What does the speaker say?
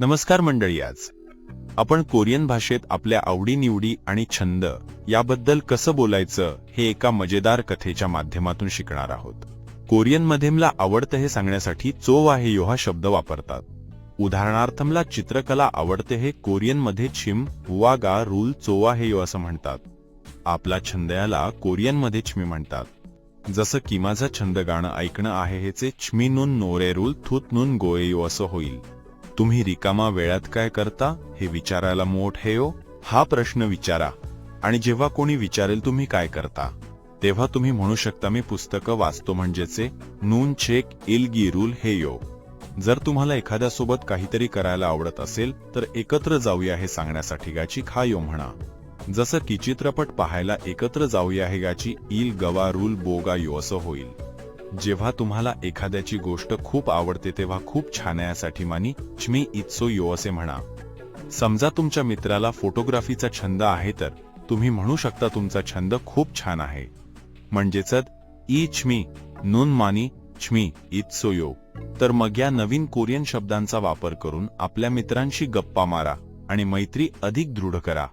नमस्कार मंडळी आज. आपण कोरियन भाषेत आपल्या आवडीनिवडी आणि छंद याबद्दल कसं बोलायचं हे एका मजेदार कथेच्या माध्यमातून शिकणार आहोत. कोरियनमध्ये मला आवडतं हे सांगण्यासाठी चोव आहे यो हा शब्द वापरतात. उदाहरणार्थ मला चित्रकला आवडते हे कोरियनमध्ये छिम हुआगा रूल चोवा हे यो असं म्हणतात. आपला छंद याला कोरियनमध्ये छिमी म्हणतात. जसं की माझा छंद गाणं ऐकणं आहे हेचे छमी नून नोरे रूल थूत नून गोयेयो असं होईल. तुम्ही रिकामा वेळात काय करता हे विचारायला मोठ हे हो हा प्रश्न विचारा. आणि जेव्हा कोणी विचारेल तुम्ही काय करता? तेव्हा तुम्ही म्हणू शकता मी पुस्तकं वाचतो म्हणजेचे नून चेक इलगी रूल हे यो जर तुम्हाला एखाद्यासोबत काहीतरी करायला आवडत असेल तर एकत्र जाऊया हे सांगण्यासाठी गाची खा यो म्हणा. जसं की चित्रपट पाहायला एकत्र जाऊया हे गाची इल गवा रूल बोगा यो असं होईल. जेव्हा तुम्हाला एखाद्याची गोष्ट खूप आवडते तेव्हा खूप छान आहे यासाठी मानी छमी इत्सो यो असे म्हणा. समजा तुमच्या मित्राला फोटोग्राफीचा छंद आहे तर तुम्ही म्हणू शकता तुमचा छंद खूप छान आहे. म्हणजेच ई छमी नून मानी छमी इत्सो यो. तर मग या नवीन कोरियन शब्दांचा वापर करून आपल्या मित्रांशी गप्पा मारा आणि मैत्री अधिक दृढ करा.